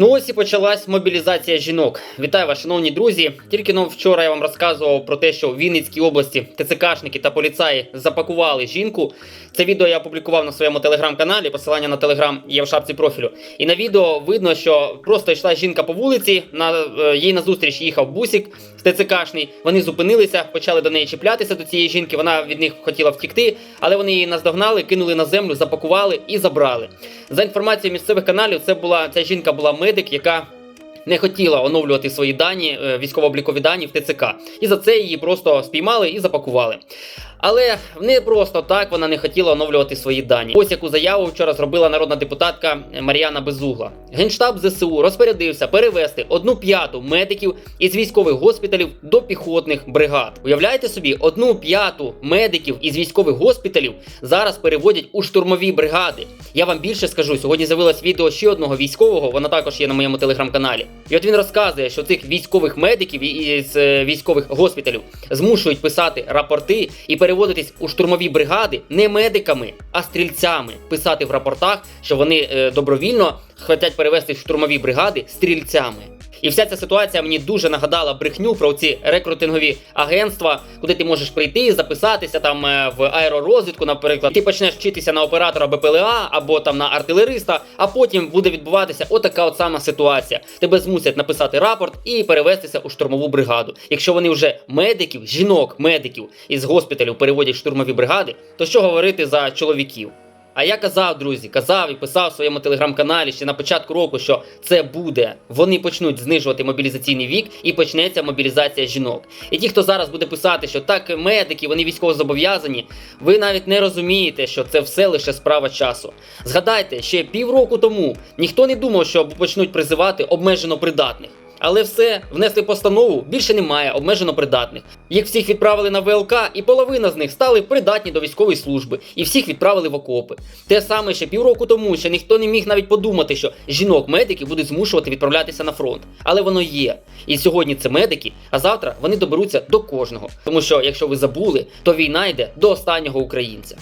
Ну ось і почалась мобілізація жінок. Вітаю вас, шановні друзі. Тільки но вчора я вам розказував про те, що в Вінницькій області ТЦКшники та поліцаї запакували жінку. Це відео я опублікував на своєму телеграм-каналі. Посилання на телеграм є в шапці профілю. І на відео видно, що просто йшла жінка по вулиці. На е, їй назустріч їхав бусик ТЦКшний. Вони зупинилися, почали до неї чіплятися до цієї жінки. Вона від них хотіла втікти, але вони її наздогнали, кинули на землю, запакували і забрали. За інформацією місцевих каналів, це була ця жінка була медик, яка не хотіла оновлювати свої дані, е, військово-облікові дані в ТЦК. І за це її просто спіймали і запакували. Але не просто так вона не хотіла оновлювати свої дані. Ось яку заяву вчора зробила народна депутатка Мар'яна Безугла. Генштаб ЗСУ розпорядився перевести одну п'яту медиків із військових госпіталів до піхотних бригад. Уявляєте собі, одну п'яту медиків із військових госпіталів зараз переводять у штурмові бригади. Я вам більше скажу, сьогодні з'явилось відео ще одного військового, воно також є на моєму телеграм-каналі. І от він розказує, що цих військових медиків із е, військових госпіталів змушують писати рапорти і переводитись у штурмові бригади не медиками, а стрільцями. Писати в рапортах, що вони е, добровільно хочуть перевести в штурмові бригади стрільцями. І вся ця ситуація мені дуже нагадала брехню про ці рекрутингові агентства, куди ти можеш прийти, записатися там е, в аеророзвідку, наприклад. Ти почнеш вчитися на оператора БПЛА або там на артилериста, а потім буде відбуватися отака от сама ситуація. Тебе змусять написати рапорт і перевестися у штурмову бригаду. Якщо вони вже медиків, жінок, медиків із госпіталів переводять штурмові бригади, то що говорити за чоловіків? А я казав, друзі, казав і писав в своєму телеграм-каналі ще на початку року, що це буде. Вони почнуть знижувати мобілізаційний вік і почнеться мобілізація жінок. І ті, хто зараз буде писати, що так медики, вони військово зобов'язані, ви навіть не розумієте, що це все лише справа часу. Згадайте, ще півроку тому ніхто не думав, що почнуть призивати обмежено придатних. Але все, внесли постанову, більше немає обмежено придатних. Їх всіх відправили на ВЛК, і половина з них стали придатні до військової служби, і всіх відправили в окопи. Те саме ще півроку тому, ще ніхто не міг навіть подумати, що жінок-медики будуть змушувати відправлятися на фронт. Але воно є. І сьогодні це медики, а завтра вони доберуться до кожного. Тому що, якщо ви забули, то війна йде до останнього українця.